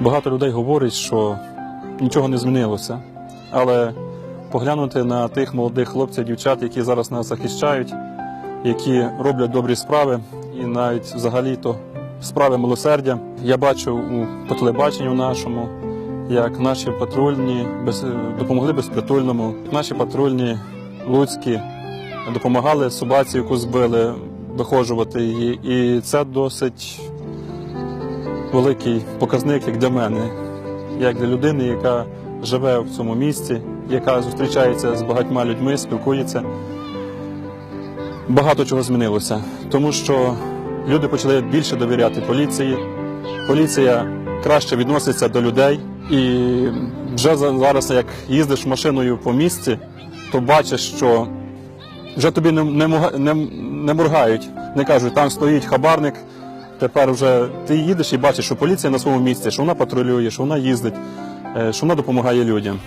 Багато людей говорять, що нічого не змінилося. Але поглянути на тих молодих хлопців, дівчат, які зараз нас захищають, які роблять добрі справи, і навіть взагалі то справи милосердя. Я бачу у телебаченню нашому, як наші патрульні без, допомогли безпритульному, наші патрульні луцькі допомагали собаці, яку збили, виходжувати її. І це досить великий показник як для мене, як для людини, яка живе в цьому місті, яка зустрічається з багатьма людьми, спілкується. Багато чого змінилося, тому що люди почали більше довіряти поліції. Поліція краще відноситься до людей. І вже за- зараз, як їздиш машиною по місті, то бачиш, що вже тобі не, не, не, не моргають, не кажуть, там стоїть хабарник. Тепер вже ти їдеш і бачиш, що поліція на своєму місці, що вона патрулює, що вона їздить, е, що вона допомагає людям.